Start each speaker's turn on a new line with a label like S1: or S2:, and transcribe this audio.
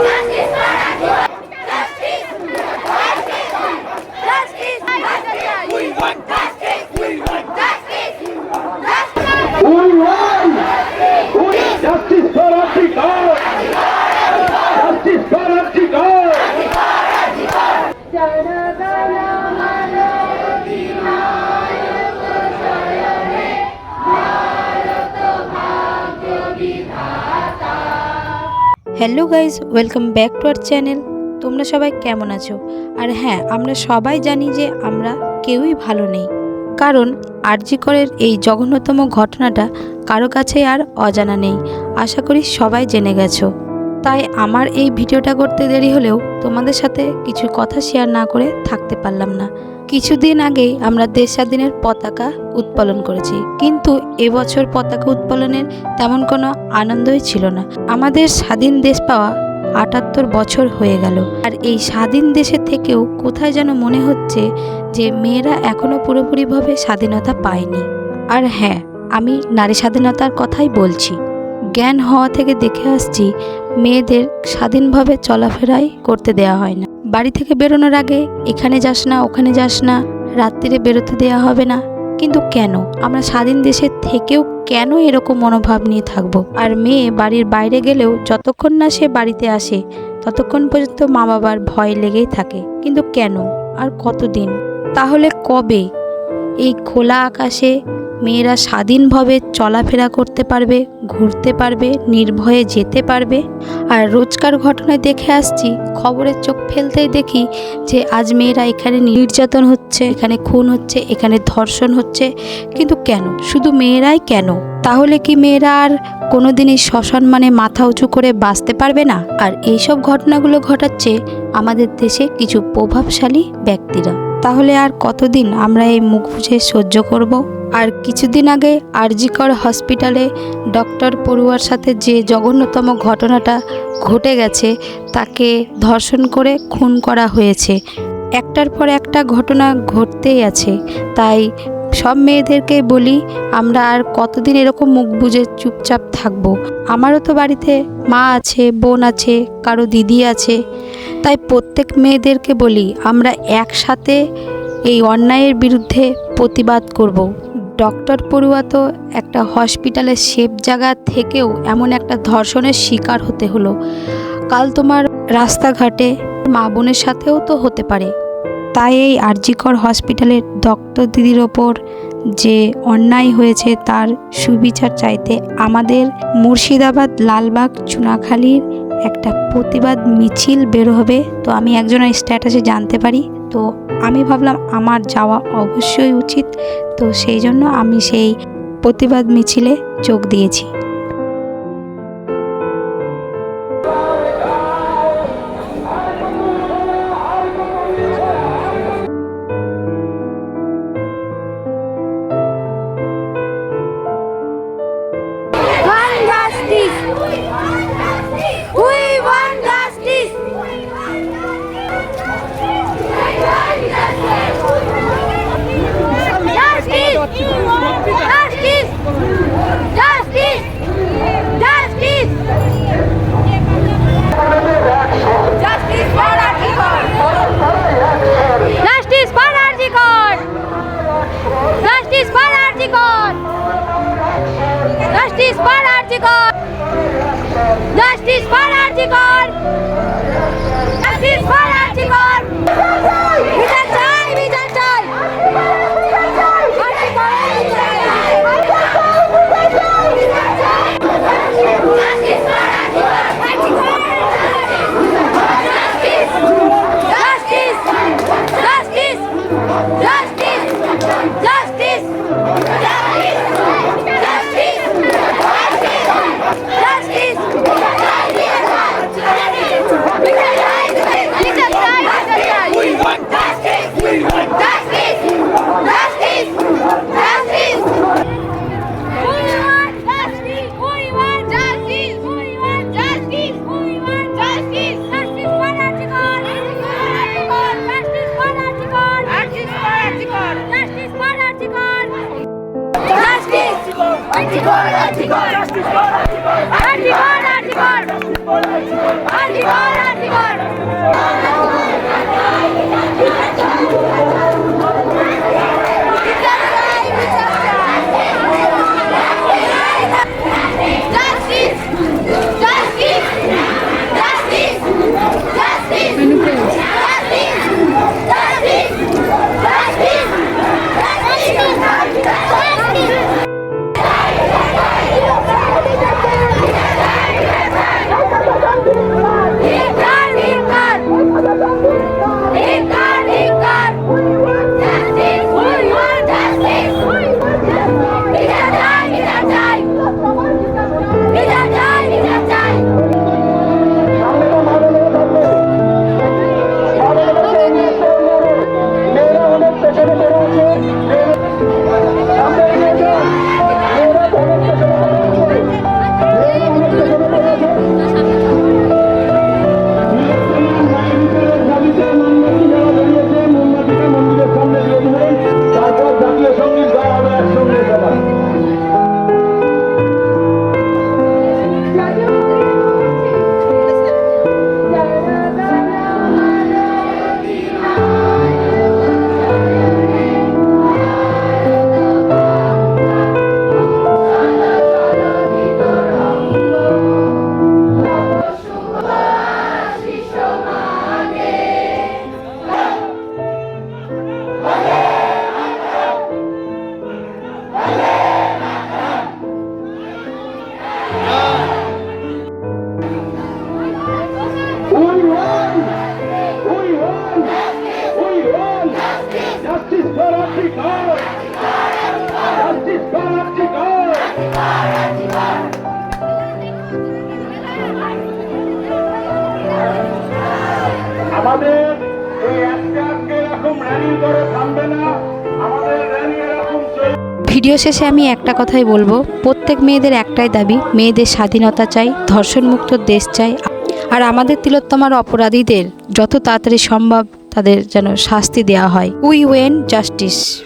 S1: Gracias.
S2: Hello guys welcome back to our channel তোমরা সবাই কেমন আছো? আর হ্যাঁ আমরা সবাই জানি যে আমরা কেউই ভালো নেই। কারণ আরজিকরের এই জঘন্যতম ঘটনাটা কারও কাছে আর অজানা নেই। আশা করি সবাই জেনে গেছো। তাই আমার এই ভিডিওটা করতে দেরি হলেও তোমাদের সাথে কিছু কথা শেয়ার না করে থাকতে পারলাম না। কিছুদিন আগেই আমরা দেশ স্বাধীনের পতাকা উত্তোলন করেছি, কিন্তু এবছর পতাকা উত্তোলনের তেমন কোনো আনন্দই ছিল না। আমাদের স্বাধীন দেশ পাওয়া আটাত্তর বছর হয়ে গেল, আর এই স্বাধীন দেশে থেকেও কোথায় যেন মনে হচ্ছে যে মেয়েরা এখনও পুরোপুরিভাবে স্বাধীনতা পায়নি। আর হ্যাঁ আমি নারী স্বাধীনতার কথাই বলছি। জ্ঞান হওয়া থেকে দেখে আসছি, মেয়েদের স্বাধীনভাবে চলাফেরাই করতে দেওয়া হয় না। বাড়ি থেকে বেরোনোর আগে, এখানে যাস না, ওখানে যাস না, রাত্রিরে বেরোতে দেওয়া হবে না। কিন্তু কেন? আমরা স্বাধীন দেশের থেকেও কেন এরকম মনোভাব নিয়ে থাকব? আর মেয়ে বাড়ির বাইরে গেলেও যতক্ষণ না সে বাড়িতে আসে, ততক্ষণ পর্যন্ত মা বাবার ভয় লেগেই থাকে। কিন্তু কেন? আর কতদিন? তাহলে কবে? এই খোলা আকাশে মেয়েরা স্বাধীনভাবে চলাফেরা করতে পারবে, ঘুরতে পারবে, নির্ভয়ে যেতে পারবে। আর রোজকার ঘটনায় দেখে আসছি, খবরের চোখ ফেলতেই দেখি যে আজ মেয়েরা এখানে নির্যাতন হচ্ছে, এখানে খুন হচ্ছে, এখানে ধর্ষণ হচ্ছে। কিন্তু কেন? শুধু মেয়েরাই কেন? তাহলে কি মেয়েরা আর কোনোদিনই সসম্মানে মাথা উঁচু করে বাঁচতে পারবে না? আর এইসব ঘটনাগুলো ঘটাচ্ছে আমাদের দেশে কিছু প্রভাবশালী ব্যক্তিরা। তাহলে আর কতদিন আমরা এই মুখ বুঝে সহ্য করব? আর কিছুদিন আগে আরজিকর হসপিটালে ডক্টর পড়ুয়ার সাথে যে জঘন্যতম ঘটনাটা ঘটে গেছে, তাকে ধর্ষণ করে খুন করা হয়েছে। একটার পর একটা ঘটনা ঘটতেই আছে। তাই সব মেয়েদেরকে বলি, আমরা আর কতদিন এরকম মুখ বুজে চুপচাপ থাকব? আমারও তো বাড়িতে মা আছে, বোন আছে, কারও দিদি আছে। তাই প্রত্যেক মেয়েদেরকে বলি, আমরা একসাথে এই অন্যায়ের বিরুদ্ধে প্রতিবাদ করব। ডক্টর পড়ুয়া তো একটা হসপিটালের সেফ জায়গা থেকেও এমন একটা ধর্ষণের শিকার হতে হলো। কাল তোমার রাস্তাঘাটে মা বোনের সাথেও তো হতে পারে। তাই এই আরজিকর হসপিটালের ডক্টর দিদির ওপর যে অন্যায় হয়েছে তার সুবিচার চাইতে আমাদের মুর্শিদাবাদ লালবাগ চুনাখালীর একটা প্রতিবাদ মিছিল বের হবে। তো আমি একজনের স্ট্যাটাসে জানতে পারি। তো আমি ভাবলাম আমার যাওয়া অবশ্যই উচিত। তো সেই জন্য আমি সেই প্রতিবাদ মিছিলে যোগ দিয়েছি।
S3: Justice for RG Kar
S1: justice for article আমাদের এই এরকম থামবে না। আমাদের রানি এরকম চলবে।
S2: ভিডিও শেষে আমি একটা কথাই বলব। প্রত্যেক মেয়েদের একটাই দাবি, মেয়েদের স্বাধীনতা চাই, ধর্ষণমুক্ত দেশ চাই। আর আমাদের তিলোত্তমার অপরাধীদের যত তাড়াতাড়ি সম্ভব তাদের যেন শাস্তি দেওয়া হয়। We want justice.